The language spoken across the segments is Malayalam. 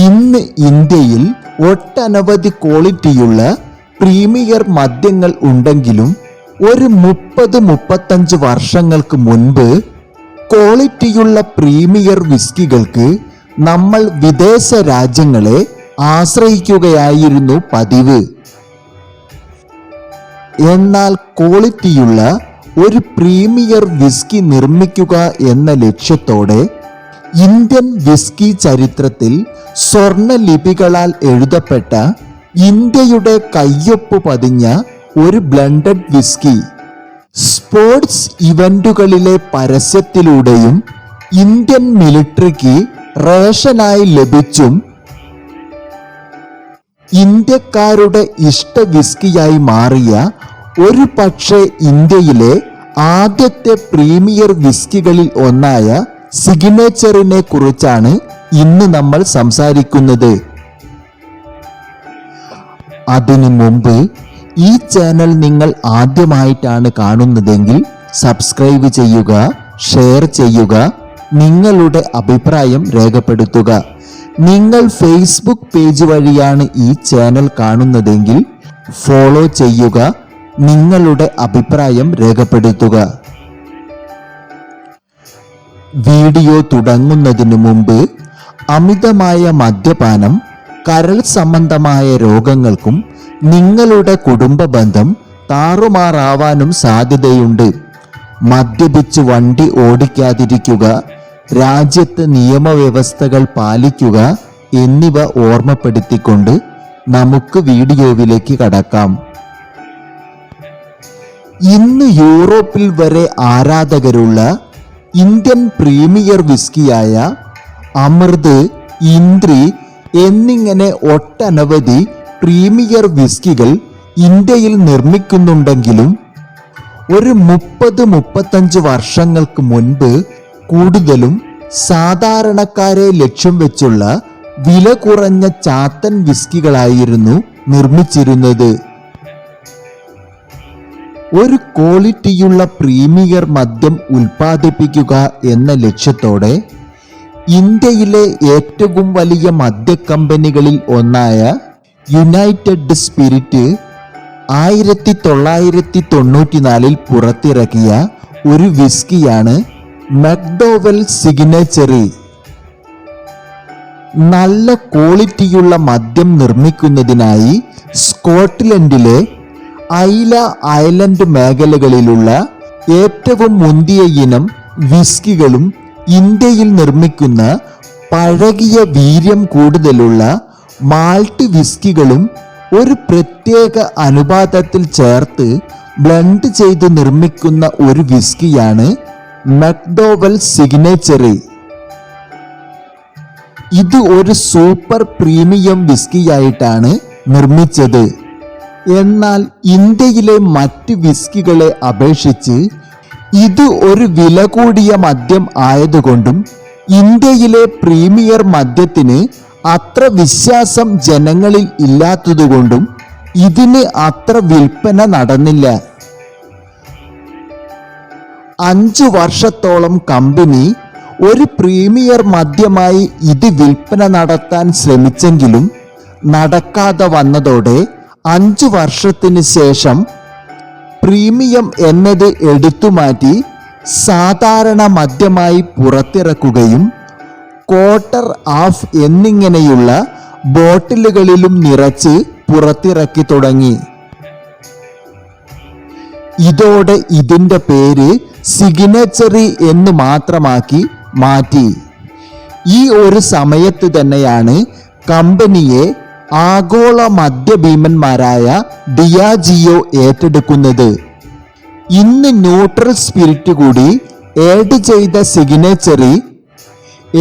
ഇന്ന് ഇന്ത്യയിൽ ഒട്ടനവധി ക്വാളിറ്റിയുള്ള പ്രീമിയർ മദ്യങ്ങൾ ഉണ്ടെങ്കിലും ഒരു മുപ്പത് മുപ്പത്തഞ്ച് വർഷങ്ങൾക്ക് മുൻപ് ക്വാളിറ്റിയുള്ള പ്രീമിയർ വിസ്കികൾക്ക് നമ്മൾ വിദേശ രാജ്യങ്ങളെ ആശ്രയിക്കുകയായിരുന്നു പതിവ്. എന്നാൽ ക്വാളിറ്റിയുള്ള ഒരു പ്രീമിയർ വിസ്കി നിർമ്മിക്കുക എന്ന ലക്ഷ്യത്തോടെ ഇന്ത്യൻ വിസ്കി ചരിത്രത്തിൽ സ്വർണലിപികളാൽ എഴുതപ്പെട്ട ഇന്ത്യയുടെ കയ്യൊപ്പ് പതിഞ്ഞ ഒരു ബ്ലണ്ടഡ് വിസ്കി. സ്പോർട്സ് ഇവന്റുകളിലെ പരസ്യത്തിലൂടെയും ഇന്ത്യൻ മിലിട്ടറിക്ക് റേഷനായി ലഭിച്ചും ഇന്ത്യക്കാരുടെ ഇഷ്ട വിസ്കിയായി മാറിയ ഒരു പക്ഷേ ഇന്ത്യയിലെ ആദ്യത്തെ പ്രീമിയർ വിസ്കികളിൽ ഒന്നായ സിഗ്നേച്ചറിനെ കുറിച്ചാണ് ഇന്ന് നമ്മൾ സംസാരിക്കുന്നത്. അതിനു മുമ്പ് ഈ ചാനൽ നിങ്ങൾ ആദ്യമായിട്ടാണ് കാണുന്നതെങ്കിൽ സബ്സ്ക്രൈബ് ചെയ്യുക ഷെയർ ചെയ്യുക നിങ്ങളുടെ അഭിപ്രായം രേഖപ്പെടുത്തുക. നിങ്ങൾ ഫേസ്ബുക്ക് പേജ് വഴിയാണ് ഈ ചാനൽ കാണുന്നതെങ്കിൽ ഫോളോ ചെയ്യുക നിങ്ങളുടെ അഭിപ്രായം രേഖപ്പെടുത്തുക. വീഡിയോ തുടങ്ങുന്നതിനു മുമ്പ് അമിതമായ മദ്യപാനം കരൾ സംബന്ധമായ രോഗങ്ങൾക്കും നിങ്ങളുടെ കുടുംബ ബന്ധം താറുമാറാവാനും സാധ്യതയുണ്ട്. മദ്യപിച്ച് വണ്ടി ഓടിക്കാതിരിക്കുക രാജ്യത്ത് നിയമവ്യവസ്ഥകൾ പാലിക്കുക എന്നിവ ഓർമ്മപ്പെടുത്തിക്കൊണ്ട് നമുക്ക് വീഡിയോയിലേക്ക് കടക്കാം. ഇന്ന് യൂറോപ്പിൽ വരെ ആരാധകരുള്ള ഇന്ത്യൻ പ്രീമിയർ വിസ്കിയായ അമൃത് ഇന്ദ്രി എന്നിങ്ങനെ ഒട്ടനവധി പ്രീമിയർ വിസ്കികൾ ഇന്ത്യയിൽ നിർമ്മിക്കുന്നുണ്ടെങ്കിലും ഒരു മുപ്പത് മുപ്പത്തഞ്ച് വർഷങ്ങൾക്ക് മുൻപ് കൂടുതലും സാധാരണക്കാരെ ലക്ഷ്യം വെച്ചുള്ള വില കുറഞ്ഞ ചാത്തൻ വിസ്കികളായിരുന്നു നിർമ്മിച്ചിരുന്നത്. ഒരു ക്വാളിറ്റിയുള്ള പ്രീമിയർ മദ്യം ഉൽപ്പാദിപ്പിക്കുക എന്ന ലക്ഷ്യത്തോടെ ഇന്ത്യയിലെ ഏറ്റവും വലിയ മദ്യ കമ്പനികളിൽ ഒന്നായ യുണൈറ്റഡ് സ്പിരിറ്റ് ആയിരത്തി തൊള്ളായിരത്തി തൊണ്ണൂറ്റിനാലിൽ പുറത്തിറക്കിയ ഒരു വിസ്കിയാണ് മക്ഡോവൽ സിഗ്നേച്ചറി നല്ല ക്വാളിറ്റിയുള്ള മദ്യം നിർമ്മിക്കുന്നതിനായി സ്കോട്ട്ലൻഡിലെ ഐല ഐലൻഡ് മേഖലകളിലുള്ള ഏറ്റവും മുന്തിയ ഇനം വിസ്കികളും ഇന്ത്യയിൽ നിർമ്മിക്കുന്ന പഴകിയ വീര്യം കൂടുതലുള്ള മാൾട്ട് വിസ്കികളും ഒരു പ്രത്യേക അനുപാതത്തിൽ ചേർത്ത് ബ്ലെൻഡ് ചെയ്ത് നിർമ്മിക്കുന്ന ഒരു വിസ്കിയാണ് മക്ഡോവൽ സിഗ്നേച്ചറി. ഇത് ഒരു സൂപ്പർ പ്രീമിയം വിസ്കിയായിട്ടാണ് നിർമ്മിച്ചത്. എന്നാൽ ഇന്ത്യയിലെ മറ്റ് വിസ്കികളെ അപേക്ഷിച്ച് ഇത് ഒരു വില കൂടിയ മദ്യം ആയതുകൊണ്ടും ഇന്ത്യയിലെ പ്രീമിയർ മദ്യത്തിന് അത്ര വിശ്വാസം ജനങ്ങളിൽ ഇല്ലാത്തതുകൊണ്ടും ഇതിന് അത്ര വിൽപ്പന നടന്നില്ല. അഞ്ചു വർഷത്തോളം കമ്പനി ഒരു പ്രീമിയർ മദ്യമായി ഇത് വിൽപ്പന നടത്താൻ ശ്രമിച്ചെങ്കിലും നടക്കാതെ വന്നതോടെ അഞ്ചു വർഷത്തിന് ശേഷം പ്രീമിയം എന്നത് എടുത്തുമാറ്റി സാധാരണ മദ്യമായി പുറത്തിറക്കുകയും ക്വാർട്ടർ ഹാഫ് എന്നിങ്ങനെയുള്ള ബോട്ടിലുകളിലും നിറച്ച് പുറത്തിറക്കി തുടങ്ങി. ഇതോടെ ഇതിന്റെ പേര് സിഗ്നേച്ചറി എന്ന് മാത്രമാക്കി മാറ്റി. ഈ ഒരു സമയത്ത് തന്നെയാണ് കമ്പനിയെ ആഗോള മദ്യഭീമന്മാരായ ഡിയാജിയോ ഏറ്റെടുക്കുന്നത്. ഇന്ന് ന്യൂട്രൽ സ്പിരിറ്റ് കൂടി ഏഡ് ചെയ്ത സിഗ്നേച്ചറി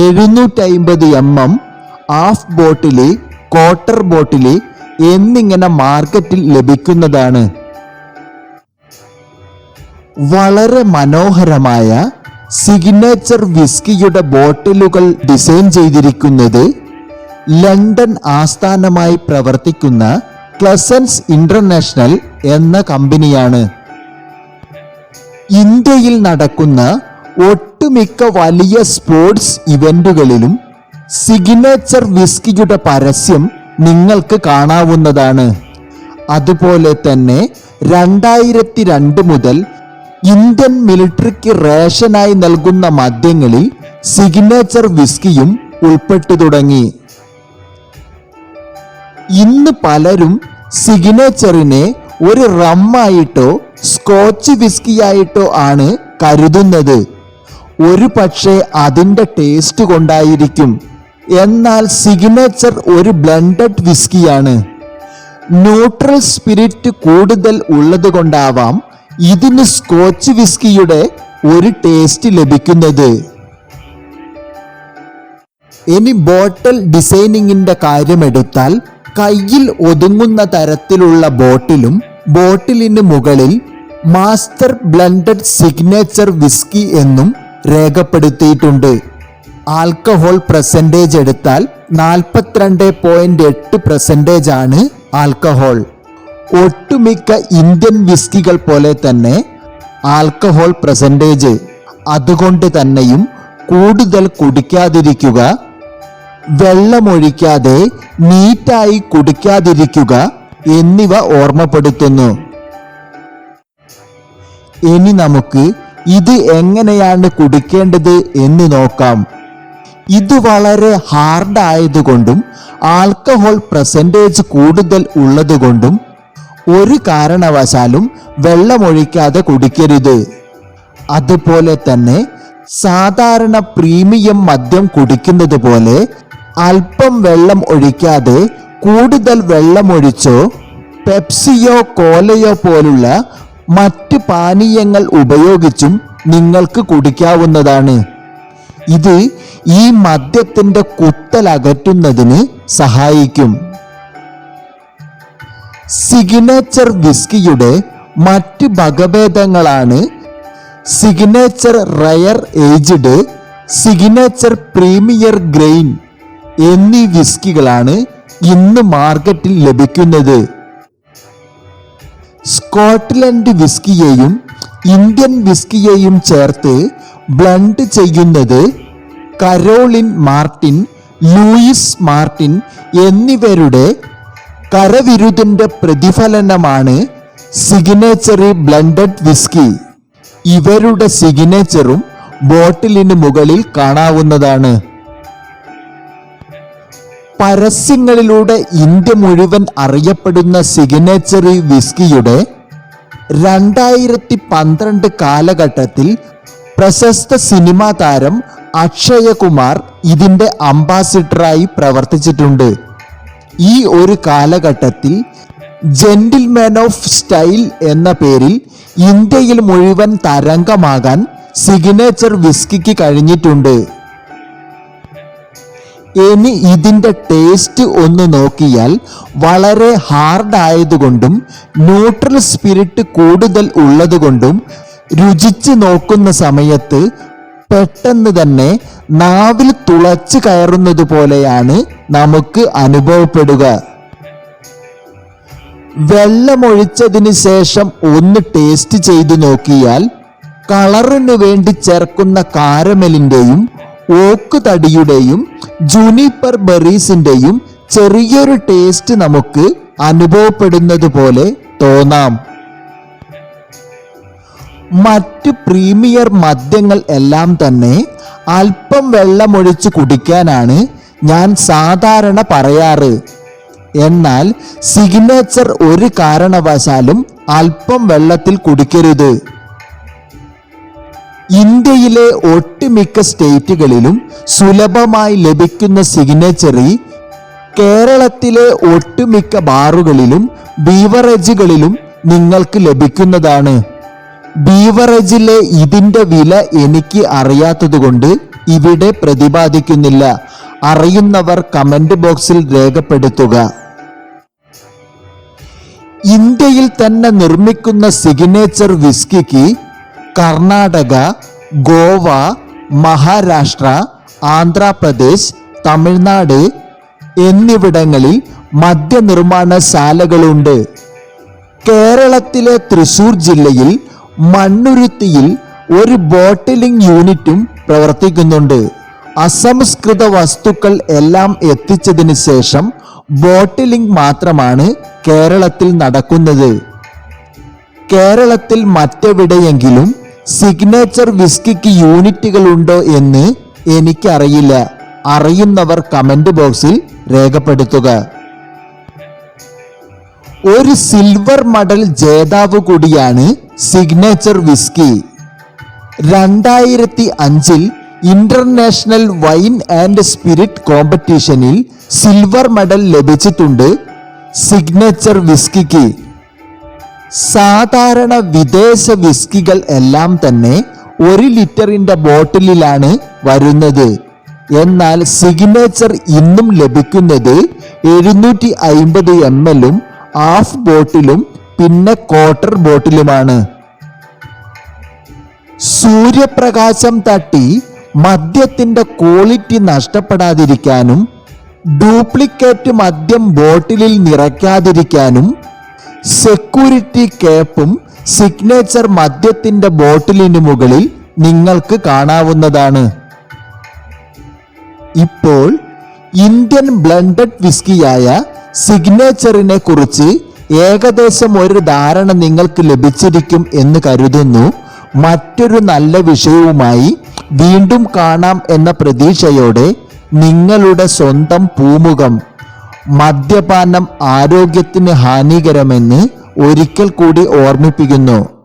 എഴുന്നൂറ്റമ്പത് എം എം ഹാഫ് ബോട്ടിൽ ക്വാർട്ടർ ബോട്ടിൽ എന്നിങ്ങനെ മാർക്കറ്റിൽ ലഭിക്കുന്നതാണ്. വളരെ മനോഹരമായ സിഗ്നേച്ചർ വിസ്കിയുടെ ബോട്ടിലുകൾ ഡിസൈൻ ചെയ്തിരിക്കുന്നത് ലണ്ടൻ ആസ്ഥാനമായി പ്രവർത്തിക്കുന്ന ക്ലസൻസ് ഇന്റർനാഷണൽ എന്ന കമ്പനിയാണ്. ഇന്ത്യയിൽ നടക്കുന്ന ഒട്ടുമിക്ക വലിയ സ്പോർട്സ് ഇവന്റുകളിലും സിഗ്നേച്ചർ വിസ്കിയുടെ പരസ്യം നിങ്ങൾക്ക് കാണാവുന്നതാണ്. അതുപോലെ തന്നെ രണ്ടായിരത്തി രണ്ട് മുതൽ ഇന്ത്യൻ മിലിറ്ററിക്ക് റേഷനായി നൽകുന്ന മദ്യങ്ങളിൽ സിഗ്നേച്ചർ വിസ്കിയും ഉൾപ്പെട്ടു തുടങ്ങി. ഇന്ന് പലരും സിഗ്നേച്ചറിനെ ഒരു റമ്മായിട്ടോ സ്കോച്ച് വിസ്കിയായിട്ടോ ആണ് കരുതുന്നത്. ഒരു പക്ഷേ അതിന്റെ ടേസ്റ്റ് കൊണ്ടായിരിക്കും. എന്നാൽ സിഗ്നേച്ചർ ഒരു ബ്ലെൻഡഡ് വിസ്കിയാണ് ന്യൂട്രൽ സ്പിരിറ്റ് കൂടുതൽ ഉള്ളത് കൊണ്ടാവാം ഇതിന് സ്കോച്ച് വിസ്കിയുടെ ഒരു ടേസ്റ്റ് ലഭിക്കുന്നത്. ഇനി ബോട്ടിൽ ഡിസൈനിങ്ങിന്റെ കാര്യമെടുത്താൽ കയ്യിൽ ഒതുങ്ങുന്ന തരത്തിലുള്ള ബോട്ടിലും ബോട്ടിലിന് മുകളിൽ മാസ്റ്റർ ബ്ലൻഡഡ് സിഗ്നേച്ചർ വിസ്കി എന്നും രേഖപ്പെടുത്തിയിട്ടുണ്ട്. ആൽക്കഹോൾ പെർസെന്റേജ് എടുത്താൽ നാൽപ്പത്തിരണ്ട് പോയിന്റ് എട്ട് പെർസെന്റേജ് ആണ് ആൽക്കഹോൾ. ഒട്ടുമിക്ക ഇന്ത്യൻ വിസ്കികൾ പോലെ തന്നെ ആൽക്കഹോൾ പെർസെന്റേജ് അതുകൊണ്ട് തന്നെയും കൂടുതൽ കുടിക്കാതിരിക്കുക വെള്ളമൊഴിക്കാതെ നീറ്റായി കുടിക്കാതിരിക്കുക എന്നിവ ഓർമ്മപ്പെടുത്തുന്നു. ഇനി നമുക്ക് ഇത് എങ്ങനെയാണ് കുടിക്കേണ്ടത് എന്ന് നോക്കാം. ഇത് വളരെ ഹാർഡ് ആയതുകൊണ്ടും ആൽക്കഹോൾ പ്രസന്റേജ് കൂടുതൽ ഉള്ളതുകൊണ്ടും ഒരു കാരണവശാലും വെള്ളമൊഴിക്കാതെ കുടിക്കരുത്. അതുപോലെ തന്നെ സാധാരണ പ്രീമിയം മദ്യം കുടിക്കുന്നത് പോലെ അല്പം വെള്ളം ഒഴിക്കാതെ കൂടുതൽ വെള്ളമൊഴിച്ചോ പെപ്സിയോ കോലയോ പോലുള്ള മറ്റ് പാനീയങ്ങൾ ഉപയോഗിച്ചും നിങ്ങൾക്ക് കുടിക്കാവുന്നതാണ്. ഇത് ഈ മദ്യത്തിന്റെ കുത്തൽ അകറ്റുന്നതിന് സഹായിക്കും. സിഗ്നേച്ചർ വിസ്കിയുടെ മറ്റ് വകഭേദങ്ങളാണ് Signature rare aged Signature premier grain എന്നീ വിസ്കികളാണ് ഇന്ന് മാർക്കറ്റിൽ ലഭിക്കുന്നത്. സ്കോട്ട്ലൻഡ് വിസ്കിയെയും ഇന്ത്യൻ വിസ്കിയെയും ചേർത്ത് ബ്ലണ്ട് ചെയ്യുന്നത് കരോളിൻ മാർട്ടിൻ ലൂയിസ് മാർട്ടിൻ എന്നിവരുടെ കരവിരുതിന്റെ പ്രതിഫലനമാണ് സിഗ്നേച്ചറി ബ്ലണ്ടഡ് വിസ്കി. ഇവരുടെ സിഗ്നേച്ചറും ബോട്ടിലിന് മുകളിൽ കാണാവുന്നതാണ്. പരസ്യങ്ങളിലൂടെ ഇന്ത്യ മുഴുവൻ അറിയപ്പെടുന്ന സിഗ്നേച്ചറി വിസ്കിയുടെ രണ്ടായിരത്തി പന്ത്രണ്ട് കാലഘട്ടത്തിൽ പ്രശസ്ത സിനിമാ താരം അക്ഷയകുമാർ ഇതിന്റെ അംബാസിഡറായി പ്രവർത്തിച്ചിട്ടുണ്ട്. ഈ ഒരു കാലഘട്ടത്തിൽ ജെന്റിൽമാൻ ഓഫ് സ്റ്റൈൽ എന്ന പേരിൽ ഇന്ത്യയിൽ മുഴുവൻ തരംഗമാകാൻ സിഗ്നേച്ചർ വിസ്കിക്ക് കഴിഞ്ഞിട്ടുണ്ട്. ഇനി ഇതിന്റെ ടേസ്റ്റ് ഒന്ന് നോക്കിയാൽ വളരെ ഹാർഡായതുകൊണ്ടും ന്യൂട്രൽ സ്പിരിറ്റ് കൂടുതൽ ഉള്ളതുകൊണ്ടും രുചിച്ച് നോക്കുന്ന സമയത്ത് പെട്ടെന്ന് തന്നെ നാവിൽ തുളച്ചു കയറുന്നത് പോലെയാണ് നമുക്ക് അനുഭവപ്പെടുക. വെള്ളമൊഴിച്ചതിന് ശേഷം ഒന്ന് ടേസ്റ്റ് ചെയ്തു നോക്കിയാൽ കളറിന് വേണ്ടി ചേർക്കുന്ന കാരമലിന്റെയും ഓക്ക് തടിയുടെയും ജൂനിപ്പർ ബെറീസിന്റെയും ചെറിയൊരു ടേസ്റ്റ് നമുക്ക് അനുഭവപ്പെടുന്നത് പോലെ തോന്നാം. മറ്റ് പ്രീമിയർ മദ്യങ്ങൾ എല്ലാം തന്നെ അല്പം വെള്ളമൊഴിച്ച് കുടിക്കാനാണ് ഞാൻ സാധാരണ പറയാറ്. എന്നാൽ സിഗ്നേച്ചർ ഒരു കാരണവശാലും അല്പം വെള്ളത്തിൽ കുടിക്കരുത്. ഇന്ത്യയിലെ ഒട്ടുമിക്ക സ്റ്റേറ്റുകളിലും സുലഭമായി ലഭിക്കുന്ന സിഗ്നേച്ചറി കേരളത്തിലെ ഒട്ടുമിക്ക ബാറുകളിലും ബീവറേജുകളിലും നിങ്ങൾക്ക് ലഭിക്കുന്നതാണ്. ബീവറേജിലെ ഇതിന്റെ വില എനിക്ക് അറിയാത്തതുകൊണ്ട് ഇവിടെ പ്രതിപാദിക്കുന്നില്ല. അറിയുന്നവർ കമന്റ് ബോക്സിൽ രേഖപ്പെടുത്തുക. ഇന്ത്യയിൽ തന്നെ നിർമ്മിക്കുന്ന സിഗ്നേച്ചർ വിസ്കിക്ക് കർണാടക ഗോവ മഹാരാഷ്ട്ര ആന്ധ്രാപ്രദേശ് തമിഴ്നാട് എന്നിവിടങ്ങളിൽ മദ്യനിർമ്മാണശാലകളുണ്ട് കേരളത്തിലെ തൃശൂർ ജില്ലയിൽ മണ്ണുരുത്തിയിൽ ഒരു ബോട്ടിലിംഗ് യൂണിറ്റും പ്രവർത്തിക്കുന്നുണ്ട്. അസംസ്കൃത വസ്തുക്കൾ എല്ലാം എത്തിച്ചതിന് ശേഷം ബോട്ടിലിംഗ് മാത്രമാണ് കേരളത്തിൽ നടക്കുന്നത്. കേരളത്തിൽ മറ്റെവിടെയെങ്കിലും സിഗ്നേച്ചർ വിസ്കിക്ക് യൂണിറ്റുകൾ ഉണ്ടോ എന്ന് എനിക്കറിയില്ല. അറിയുന്നവർ കമന്റ് ബോക്സിൽ രേഖപ്പെടുത്തുക. ഒരു സിൽവർ മെഡൽ ജേതാവ് കൂടിയാണ് സിഗ്നേച്ചർ വിസ്കി രണ്ടായിരത്തി അഞ്ചിൽ ഇന്റർനാഷണൽ വൈൻ ആൻഡ് സ്പിരിറ്റ് കോമ്പറ്റീഷനിൽ സിൽവർ മെഡൽ ലഭിച്ചിട്ടുണ്ട് സിഗ്നേച്ചർ വിസ്കിക്ക് സാധാരണ വിദേശ വിസ്കികൾ എല്ലാം തന്നെ ഒരു ലിറ്ററിന്റെ ബോട്ടിലിലാണ് വരുന്നത്. എന്നാൽ സിഗ്നേച്ചർ ഇന്നും ലഭിക്കുന്നത് എഴുന്നൂറ്റി അയിമ്പത് എം എല്ലും ഹാഫ് ബോട്ടിലും പിന്നെ ക്വാർട്ടർ ബോട്ടിലുമാണ് സൂര്യപ്രകാശം തട്ടി മദ്യത്തിന്റെ ക്വാളിറ്റി നഷ്ടപ്പെടാതിരിക്കാനും ഡ്യൂപ്ലിക്കേറ്റ് മദ്യം ബോട്ടിലിൽ നിറയ്ക്കാതിരിക്കാനും സെക്യൂരിറ്റി കേപ്പും സിഗ്നേച്ചർ മദ്യത്തിന്റെ ബോട്ടിലിന് മുകളിൽ നിങ്ങൾക്ക് കാണാവുന്നതാണ്. ഇപ്പോൾ ഇന്ത്യൻ ബ്ലണ്ടഡ് വിസ്കിയായ സിഗ്നേച്ചറിനെ കുറിച്ച് ഏകദേശം ഒരു ധാരണ നിങ്ങൾക്ക് ലഭിച്ചിരിക്കും എന്ന് കരുതുന്നു. മറ്റൊരു നല്ല വിഷയവുമായി വീണ്ടും കാണാം എന്ന പ്രതീക്ഷയോടെ നിങ്ങളുടെ സ്വന്തം പൂമുഖം മദ്യപാനം ആരോഗ്യത്തിന് ഹാനികരമെന്ന് ഒരിക്കൽ കൂടി ഓർമ്മിപ്പിക്കുന്നു.